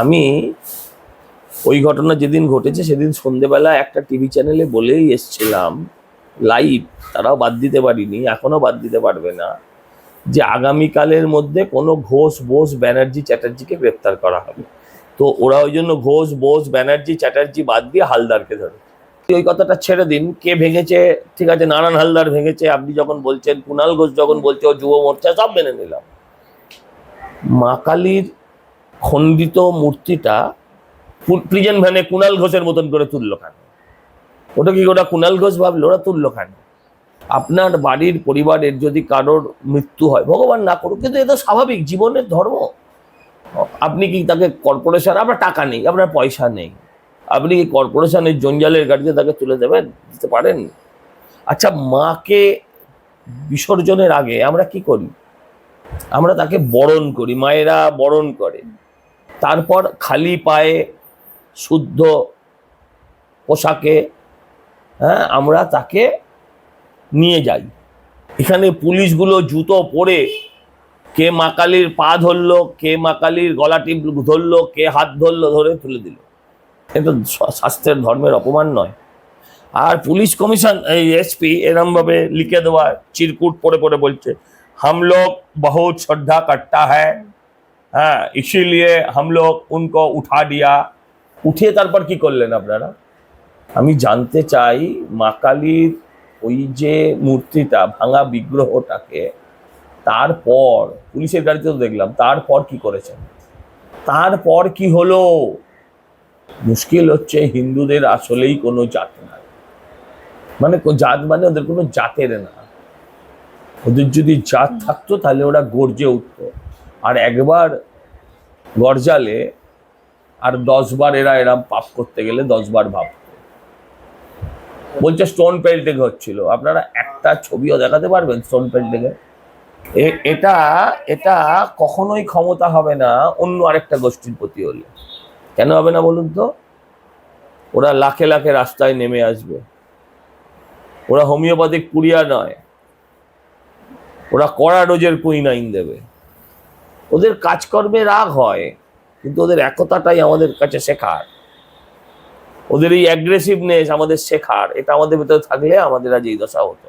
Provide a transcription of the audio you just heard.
আমি ওই ঘটনা যেদিন ঘটেছে সেদিন সন্ধেবেলা একটা টিভি চ্যানেলে বলেই এসছিলাম, লাইভ তারাও বাদ দিতে পারিনি এখনও বাদ দিতে পারবে না, যে আগামীকালের মধ্যে কোনো ঘোষ বোস ব্যানার্জি চ্যাটার্জিকে গ্রেপ্তার করা হবে। তো ওরা ওই জন্য ঘোষ বোস ব্যানার্জি চ্যাটার্জি বাদ দিয়ে হালদারকে ধরে। ওই কথাটা ছেড়ে দিন, কে ভেঙেছে, ঠিক আছে, নারায়ণ হালদার ভেঙেছে, আপনি যখন বলছেন কুণাল ঘোষ যখন বলছে, ও যুব মোর্চা, সব মেনে নিলাম। মা কালীর খণ্ডিত মূর্তিটা প্রিজন ভ্যানে কুণাল ঘোষের মতন করে তুললো কেন? ওটা কি ওটা কুণাল ঘোষ ভাবলো? ওরা তুললো কেন? আপনার বাড়ির পরিবারের যদি কারোর মৃত্যু হয়, ভগবান না করুক, কিন্তু এটা স্বাভাবিক, জীবনের ধর্ম। আপনি কি তাকে কর্পোরেশন, আপনার টাকা নেই, আপনার পয়সা নেই। আপনি কি কর্পোরেশনের জঞ্জালের গাড়িতে তাকে তুলে দেবেন? দিতে পারেন। আচ্ছা মাকে বিসর্জনের আগে আমরা কি করি? আমরা তাকে বরণ করি, মায়েরা বরণ করে। তারপর খালি পায়ে শুদ্ধ পোশাকে হ্যাঁ আমরা তাকে নিয়ে যাই। এখানে পুলিশগুলো জুতো পরে কে মাকালির পা ধরলো, কে মাকালির গলা টিপ ধরলো, কে হাত ধরলো, ধরে তুলে দিল। এটা স্বাস্থ্যের ধর্মের অপমান নয়। আর পুলিশ কমিশন, এই এসপি এরমভাবে লিখে দেওয়া, চিরকুট পরে পরে বলছে হাম লোক বহু শ্রদ্ধা কাট্টা হ্যাঁ है হ্যাঁ ইসিলিয়ে हम लोग उनको उठा दिया উঠিয়ে তারপর কি করলেন আপনারা আমি জানতে চাই মা কালীর ওই যে মূর্তিটা ভাঙা বিগ্রহটাকে তারপর পুলিশের গাড়িতে তো দেখলাম তারপর কি করেছেন তারপর কি হলো মুশকিল হচ্ছে হিন্দুদের আসলেই কোনো জাত নাই মানে কো- জাত মানে ওদের কোনো জাতের না ওদের যদি জাত থাকতো তাহলে ওরা গর্জে উঠতো আর একবার গরজালে আর দশবার এরা এরম পাপ করতে গেলে দশবার ভাব বলছে স্টোন পেল্টিং হচ্ছিল আপনারা একটা ছবিও দেখাতে পারবেন স্টোন পেল্টিং এটা এটা কখনোই ক্ষমতা হবে না অন্য আরেকটা গোষ্ঠীর প্রতি হলে। কেন হবে না বলুন তো? ওরা লাখে লাখে রাস্তায় নেমে আসবে। ওরা হোমিওপ্যাথিক পুরিয়া নয়। ওরা কড়া ডোজের কুইনাইন দেবে। ওদের কাজকর্মে রাগ হয়, কিন্তু ওদের একতাটাই আমাদের কাছে শেখার। ওদের এই অ্যাগ্রেসিভনেস আমাদের শেখার, এটা আমাদের ভেতরে থাকলে আমাদের আজ এই দশা হতো।